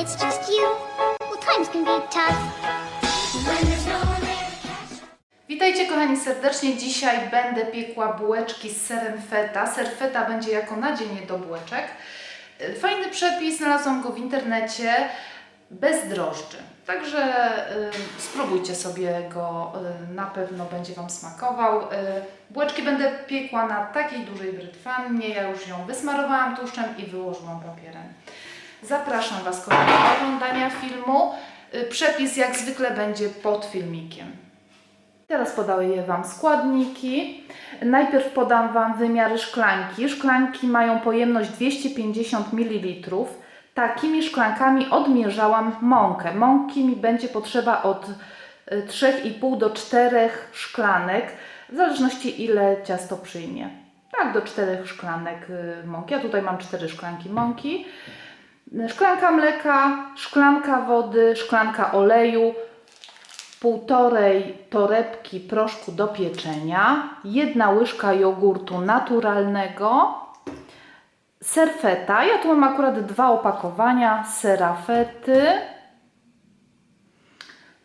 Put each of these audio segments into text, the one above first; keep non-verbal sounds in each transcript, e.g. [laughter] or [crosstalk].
it's just you, well, times can be tough. No Witajcie kochani serdecznie. Dzisiaj będę piekła bułeczki z serem feta. Ser feta będzie jako nadzienie do bułeczek. Fajny przepis, znalazłam go w internecie, bez drożdży. Także y, spróbujcie sobie go, y, na pewno będzie Wam smakował. Y, bułeczki będę piekła na takiej dużej brytwannie. Ja już ją wysmarowałam tłuszczem i wyłożyłam papierem. Zapraszam Was kochani do oglądania filmu. Y, przepis jak zwykle będzie pod filmikiem. Teraz podaję Wam składniki. Najpierw podam Wam wymiary szklanki. Szklanki mają pojemność 250 ml. Takimi szklankami odmierzałam mąkę. Mąki mi będzie potrzeba od y, 3,5 do 4 szklanek, w zależności ile ciasto przyjmie. Tak, do 4 szklanek y, mąki. Ja tutaj mam 4 szklanki mąki. Szklanka mleka, szklanka wody, szklanka oleju, półtorej torebki proszku do pieczenia, jedna łyżka jogurtu naturalnego, ser feta. Ja tu mam akurat dwa opakowania sera fety,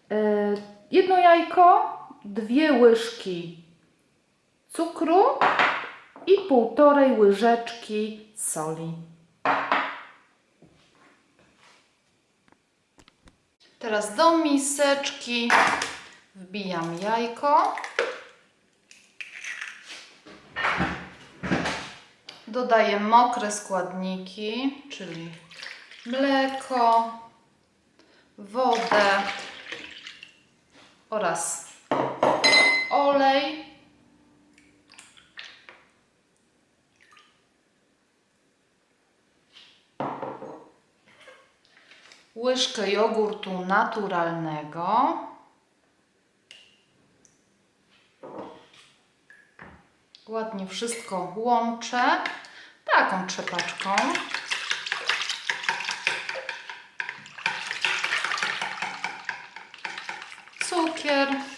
Yy, jedno jajko, dwie łyżki cukru i półtorej łyżeczki soli. Teraz do miseczki wbijam jajko. Dodaję mokre składniki, czyli mleko, wodę oraz olej. Łyżkę jogurtu naturalnego, ładnie wszystko łączę taką trzepaczką. Cukier.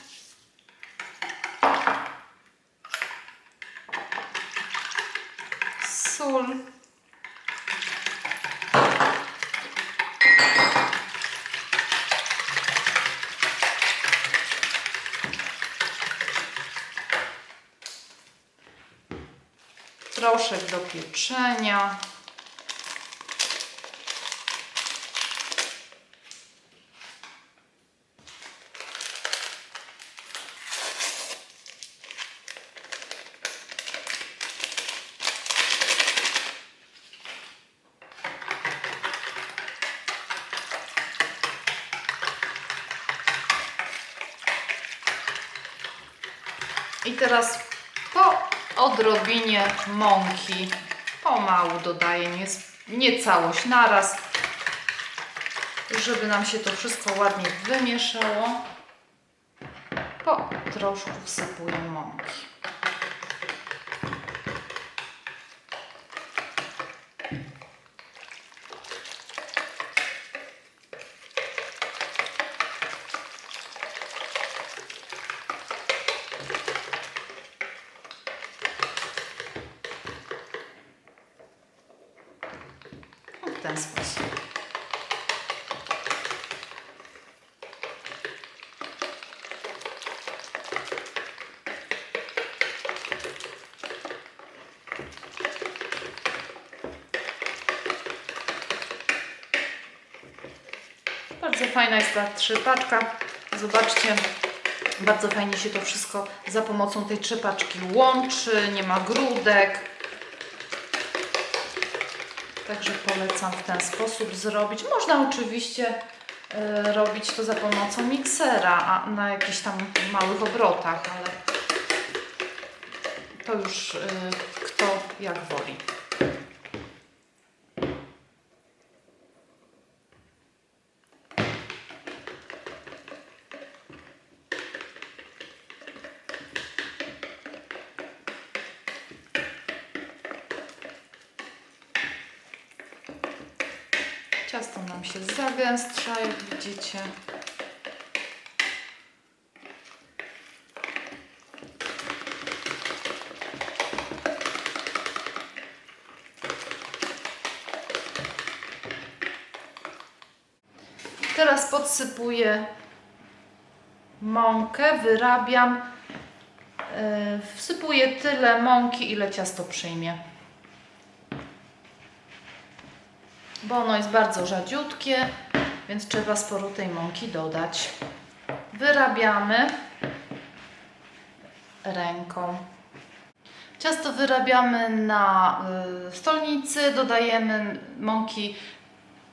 Proszek do pieczenia. I teraz po odrobinie mąki pomału dodaję, nie, nie całość naraz, żeby nam się to wszystko ładnie wymieszało. Po troszku wsypuję mąki. Ten sposób. Bardzo fajna jest ta trzepaczka. Zobaczcie, bardzo fajnie się to wszystko za pomocą tej trzepaczki łączy, nie ma grudek. Także polecam w ten sposób zrobić. Można oczywiście e, robić to za pomocą miksera, a na jakichś tam małych obrotach, ale to już e, kto jak woli. Ciasto nam się jak widzicie. Teraz podsypuję mąkę, wyrabiam. Yy, Wsypuję tyle mąki, ile ciasto przyjmie. Bo ono jest bardzo rzadziutkie, więc trzeba sporo tej mąki dodać. Wyrabiamy ręką. Ciasto wyrabiamy na y, stolnicy, dodajemy mąki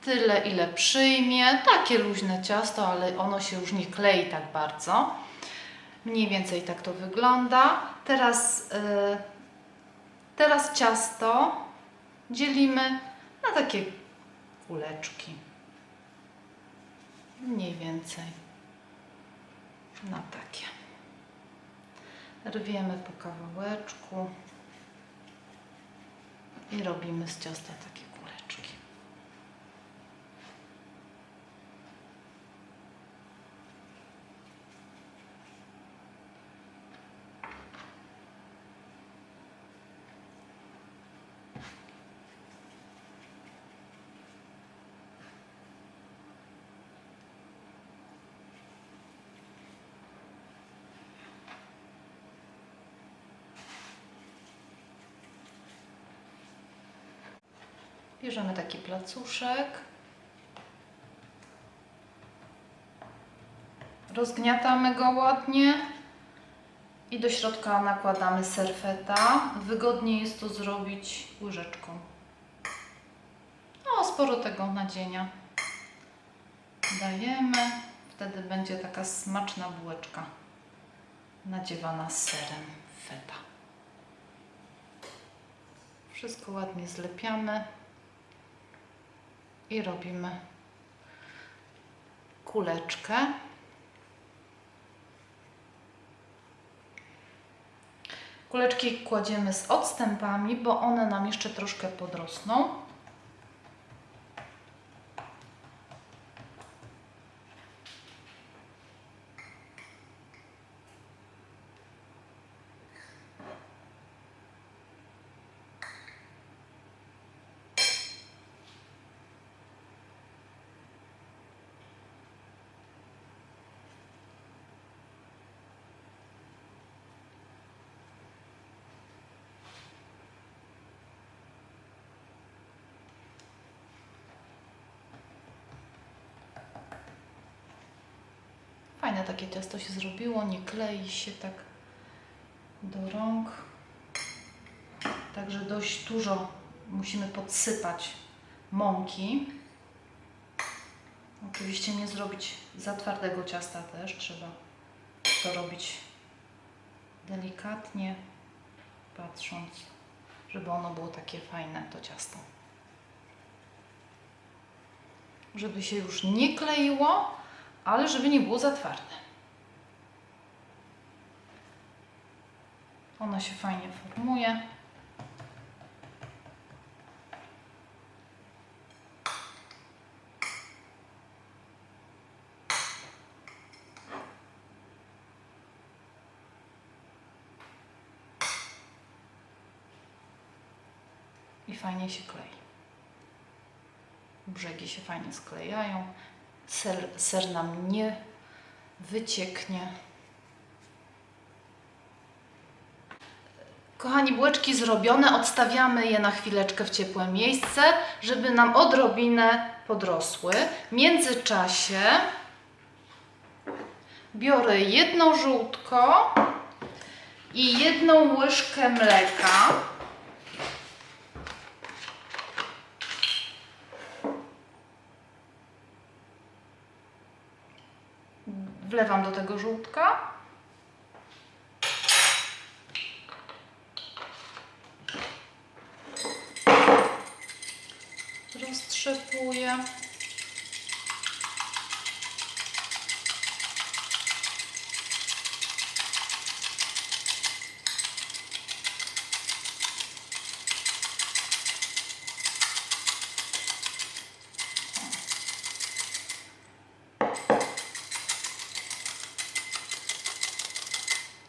tyle, ile przyjmie. Takie luźne ciasto, ale ono się już nie klei tak bardzo. Mniej więcej tak to wygląda. Teraz, y, teraz ciasto dzielimy na takie kuleczki. Mniej więcej na takie. Rwiemy po kawałeczku i robimy z ciasta takie kuleczki. Bierzemy taki placuszek. Rozgniatamy go ładnie i do środka nakładamy serfeta. Wygodnie jest to zrobić łyżeczką. No, sporo tego nadzienia dajemy. Wtedy będzie taka smaczna bułeczka nadziewana serem feta. Wszystko ładnie zlepiamy i robimy kuleczkę. Kuleczki kładziemy z odstępami, bo one nam jeszcze troszkę podrosną. Fajne takie ciasto się zrobiło, nie klei się tak do rąk. Także dość dużo musimy podsypać mąki. Oczywiście nie zrobić za twardego ciasta też, trzeba to robić delikatnie, patrząc, żeby ono było takie fajne, to ciasto. Żeby się już nie kleiło, ale żeby nie było za twarde. Ono się fajnie formuje. I fajnie się klei. Brzegi się fajnie sklejają ser, ser nam nie wycieknie. Kochani, bułeczki zrobione, odstawiamy je na chwileczkę w ciepłe miejsce, żeby nam odrobinę podrosły. W międzyczasie biorę jedno żółtko i jedną łyżkę mleka. Wlewam do tego żółtka. Roztrzepuję.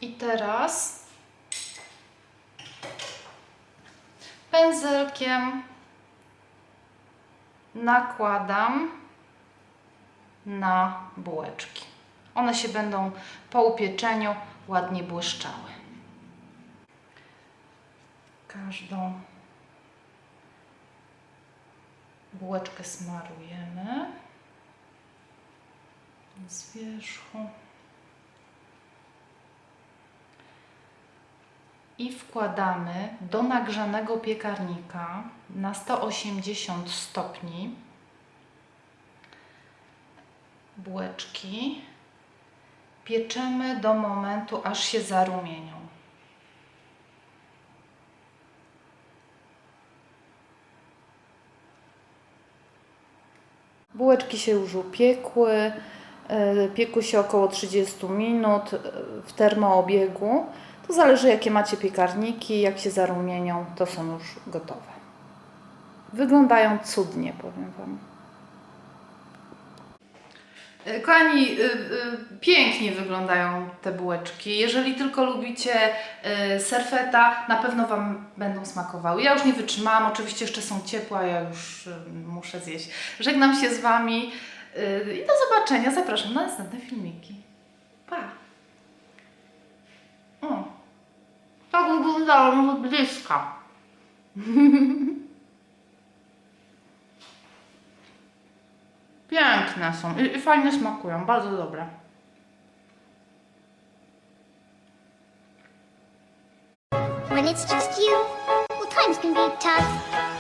I teraz pędzelkiem nakładam na bułeczki. One się będą po upieczeniu ładnie błyszczały. Każdą bułeczkę smarujemy z wierzchu. I wkładamy do nagrzanego piekarnika na 180 stopni bułeczki. Pieczemy do momentu, aż się zarumienią. Bułeczki się już upiekły. e, Piekły się około 30 minut e, w termoobiegu. To zależy jakie macie piekarniki, jak się zarumienią, to są już gotowe. Wyglądają cudnie, powiem Wam. E, Kochani, y, y, pięknie wyglądają te bułeczki. Jeżeli tylko lubicie serfeta, na pewno Wam będą smakowały. Ja już nie wytrzymałam, oczywiście jeszcze są ciepłe, a ja już muszę zjeść. Żegnam się z Wami i do zobaczenia. Zapraszam na następne filmiki. Pa! O, wyglądają z bliska. [laughs] Piękne są i, i fajnie smakują, bardzo dobre. When it's just you, well, times can be tough.